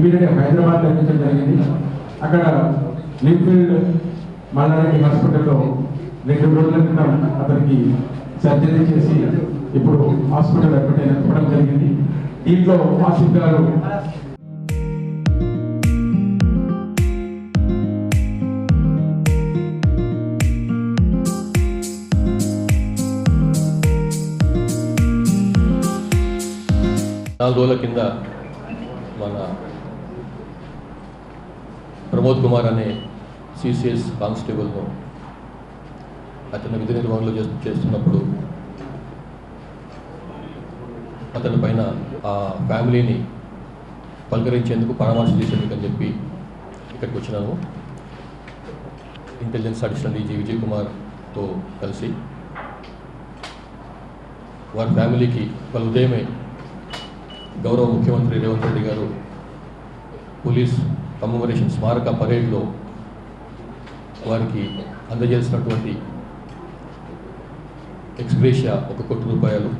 ఇమీడియట్గా హైదరాబాద్ తగ్గించడం జరిగింది. అక్కడ లింక్ఫీల్డ్ మల్లారెడ్డి హాస్పిటల్లో రెండు రోజుల క్రితం అతనికి సర్జరీ చేసి ఇప్పుడు హాస్పిటల్ అడ్మిట్ చెప్పడం జరిగింది. దీంట్లో ఆసిఫ్ గారు నాలుగు రోజుల కింద మన ప్రమోద్ కుమార్ అనే సిసిఎస్ కానిస్టేబుల్ను అతను విధి నిర్వహణలో చేస్తు చేస్తున్నప్పుడు అతని పైన ఆ ఫ్యామిలీని పలకరించేందుకు పరామర్శ చేసేందుకు అని చెప్పి ఇక్కడికి వచ్చినాము ఇంటెలిజెన్స్ అడిషనల్ డీజీ విజయ్ కుమార్తో కలిసి వారి ఫ్యామిలీకి వాళ్ళ ఉదయమే గౌరవ ముఖ్యమంత్రి రేవంత్ రెడ్డి గారు పోలీస్ కమ్మెమరేషన్ స్మారక పరేడ్లో వారికి అందజేసినటువంటి ఎక్స్గ్రేషియా ఒక కోటి రూపాయలు.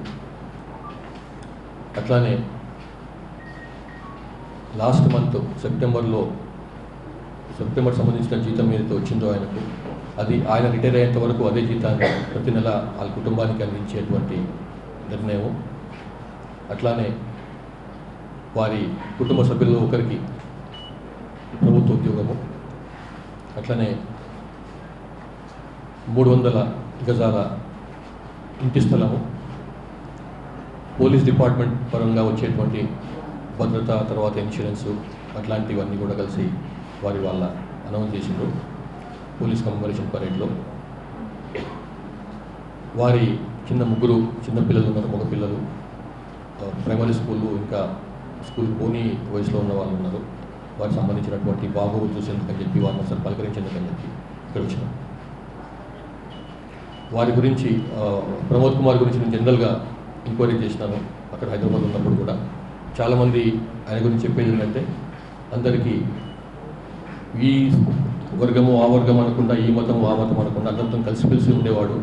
అట్లానే లాస్ట్ మంత్ సెప్టెంబర్లో సెప్టెంబర్ సంబంధించిన జీతం ఏదైతే వచ్చిందో ఆయనకు అది ఆయన రిటైర్ అయ్యేంత వరకు అదే జీతాన్ని ప్రతి నెల వాళ్ళ కుటుంబానికి అందించేటువంటి నిర్ణయం. అట్లానే వారి కుటుంబ సభ్యుల్లో ఒకరికి ప్రభుత్వ ఉద్యోగము. అట్లనే మూడు వందల గజాల ఇంటి స్థలము. పోలీస్ డిపార్ట్మెంట్ పరంగా వచ్చేటువంటి భద్రత తర్వాత ఇన్సూరెన్సు అట్లాంటివన్నీ కూడా కలిసి వారి వాళ్ళ అనౌన్స్ చేసిండ్రు పోలీస్ కమ్మెమరేషన్ పరేడ్లో. వారి చిన్న ముగ్గురు చిన్న పిల్లలు ఉన్నారు మగ పిల్లలు. ప్రైమరీ స్కూళ్ళు ఇంకా స్కూల్ పోనీ వయసులో ఉన్న వాళ్ళు ఉన్నారు. వారికి సంబంధించినటువంటి బాబు చూసేందుకని చెప్పి వారిని ఒకసారి పలకరించేందుకని చెప్పి ఇక్కడ వచ్చినాం. వారి గురించి ప్రమోద్ కుమార్ గురించి నేను జనరల్గా ఎంక్వైరీ చేసినాను అక్కడ హైదరాబాద్ ఉన్నప్పుడు కూడా. చాలామంది ఆయన గురించి చెప్పేది ఏంటంటే అందరికీ ఈ వర్గము ఆ వర్గం అనకుండా ఈ మతము ఆ మతం అనకుండా అందరితో కలిసిమెలిసి ఉండేవాడు.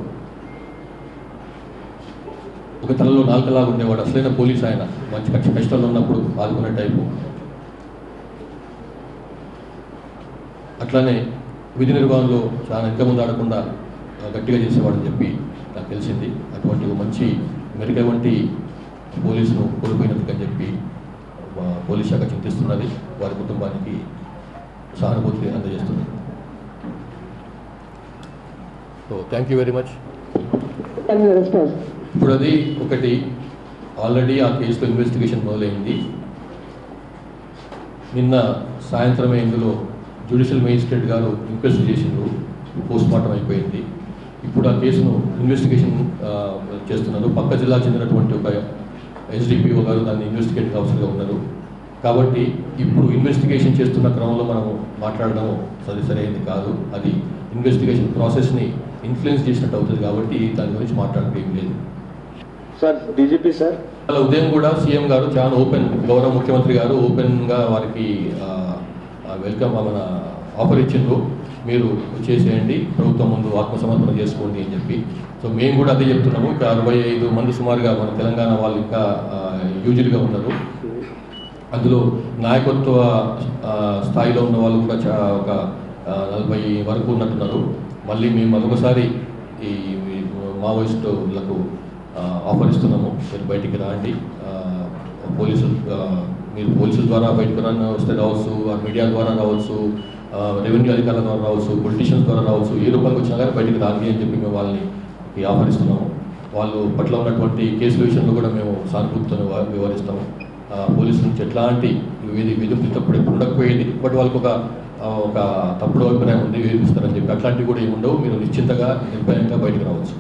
ఒక తలలో నాలుకలాగా ఉండేవాడు. అసలైన పోలీస్ ఆయన. మంచి కష్ట కష్టాల్లో ఉన్నప్పుడు ఆదుకునే టైపు. అట్లానే విధి నిర్వహణలో చాలా వెనక ముందు ఆడకుండా గట్టిగా చేసేవాడని చెప్పి నాకు తెలిసింది. అటువంటి మంచి మెరుగ వంటి పోలీసును కోల్పోయినందుకని చెప్పి పోలీస్ శాఖ చింతిస్తున్నది. వారి కుటుంబానికి సహానుభూతి అందజేస్తున్నది so thank you very much ఇప్పుడు అది ఒకటి. ఆల్రెడీ ఆ కేసులో ఇన్వెస్టిగేషన్ మొదలైంది. నిన్న సాయంత్రమే ఇందులో జ్యుడిషియల్ మేజిస్ట్రేట్ గారు ఇంక్వెస్ట్ చేసిండ్రు. పోస్ట్ మార్టం అయిపోయింది. ఇప్పుడు ఆ కేసును ఇన్వెస్టిగేషన్ చేస్తున్నారు. పక్క జిల్లాకు చెందినటువంటి ఒక ఎస్డిపిఓ గారు దాన్ని ఇన్వెస్టిగేటింగ్ ఆఫీసర్గా ఉన్నారు. కాబట్టి ఇప్పుడు ఇన్వెస్టిగేషన్ చేస్తున్న క్రమంలో మనం మాట్లాడడం అది సరైనది కాదు. అది ఇన్వెస్టిగేషన్ ప్రాసెస్ని ఇన్ఫ్లుయెన్స్ చేసినట్టు అవుతుంది కాబట్టి దాని గురించి మాట్లాడడం ఏం లేదు. Sir DGP sir? వాళ్ళ ఉదయం కూడా సీఎం గారు చాలా ఓపెన్ గౌరవ ముఖ్యమంత్రి గారు ఓపెన్గా వారికి వెల్కమ్ మన ఆఫర్ ఇచ్చిండ్రు. మీరు చేసేయండి ప్రభుత్వం ముందు ఆత్మసమర్పణ చేసుకోండి అని చెప్పి. సో మేము కూడా అదే చెప్తున్నాము. ఇంకా అరవై ఐదు మంది సుమారుగా మన తెలంగాణ వాళ్ళు ఇంకా యూజువల్గా ఉన్నారు. అందులో నాయకత్వ స్థాయిలో ఉన్న వాళ్ళు కూడా ఒక నలభై వరకు ఉన్నట్టున్నారు. మళ్ళీ మేము మరొకసారి ఈ మావోయిస్టులకు ఆఫర్ ఇస్తున్నాము. మీరు బయటికి రాండి. పోలీసులు మీరు పోలీసుల ద్వారా బయటకు రా వస్తే రావచ్చు ఆ మీడియా ద్వారా రావచ్చు రెవెన్యూ అధికారుల ద్వారా రావచ్చు పొలిటీషియన్స్ ద్వారా రావచ్చు ఏ రూపంగా వచ్చినా కానీ బయటకు రాని అని చెప్పి మేము వాళ్ళని ఆహ్వానిస్తున్నాము. వాళ్ళు పట్ల ఉన్నటువంటి కేసుల విషయంలో కూడా మేము సానుభూతితో వివరిస్తాము పోలీసుల నుంచి ఎట్లాంటి విధి విధులు తప్పుడు ఉండకపోయేది బట్ వాళ్ళకి ఒక ఒక తప్పుడు అభిప్రాయం ఉంది వేధిస్తారని చెప్పి అట్లాంటివి కూడా ఏమి ఉండవు మీరు నిశ్చింతగా నిర్భయంగా బయటకు రావచ్చు.